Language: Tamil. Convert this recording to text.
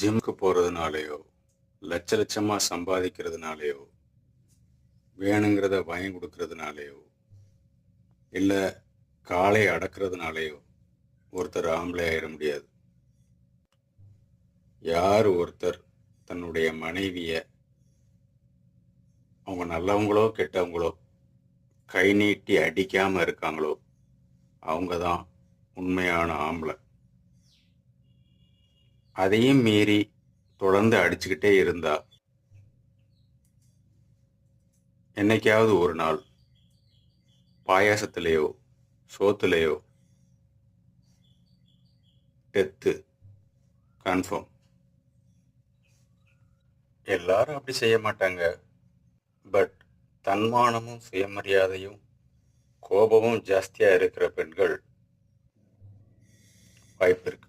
ஜிம்முக்கு போகிறதுனாலையோ லட்ச லட்சமாக சம்பாதிக்கிறதுனாலையோ வேணுங்கிறத வாங்கி கொடுக்கறதுனாலையோ இல்லை காலை அடக்கிறதுனாலையோ ஒருத்தர் ஆம்பளை ஆயிட முடியாது. யார் ஒருத்தர் தன்னுடைய மனைவியை அவங்க நல்லவங்களோ கெட்டவங்களோ கை நீட்டி அடிக்காமல் இருக்காங்களோ அவங்க தான் உண்மையான ஆம்பளை. அதையும் மீறி தொடர்ந்து அடிச்சுக்கிட்டே இருந்தா. என்னைக்காவது ஒரு நாள் பாயாசத்திலேயோ சோத்துலேயோ டெத்து கன்ஃபார்ம். எல்லாரும் அப்படி செய்ய மாட்டாங்க. பட் தன்மானமும் சுயமரியாதையும் கோபமும் ஜாஸ்தியாக இருக்கிற பெண்கள் வாய்ப்பு இருக்கு.